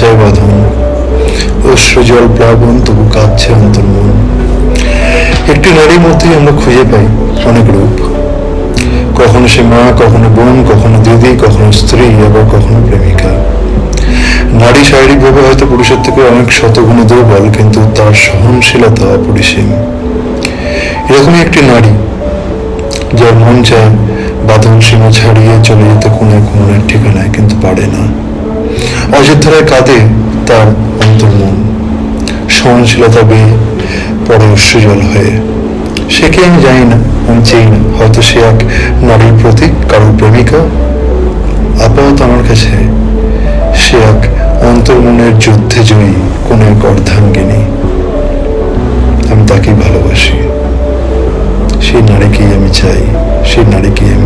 চায় বাঁধন। অশ্রুজল প্লাবন তবু কাঁদছে অন্তর্মন একটি নারীর মধ্যেই আমরা খুঁজে পাই অনেক রূপ। কখনো সে মা, কখনো বোন, কখনো দিদি, কখনো স্ত্রী, আবার কখনো প্রেমিকা। নারী শারীরিকভাবে হয়তো পুরুষের থেকে অনেক শতগুণে দুর্বল, কিন্তু তার সহনশীলতা অপরিসীম। এরকমই একটি নারী, যার মন চায় বাঁধন সীমা ছাড়িয়ে চলে যেতে কোনো এক মনের পারে না। অযোধ্যায় কাঁদে তার অন্তর্মন। সহনশীলতা বেয়ে পরে অশ্রুজল হয়ে। সে কে আমি জানি না, আমি চাই না। হয়তো সে এক নারীর প্রতীক কারোর প্রেমিকা। আপাতত আমার কাছে সে এক অন্তর্মনের যুদ্ধে জয়ী কোন এক অর্ধাঙ্গিনী। আমি তাকেই ভালোবাসি। সেই নারীকেই আমি চাই, সেই নারীকেই আমি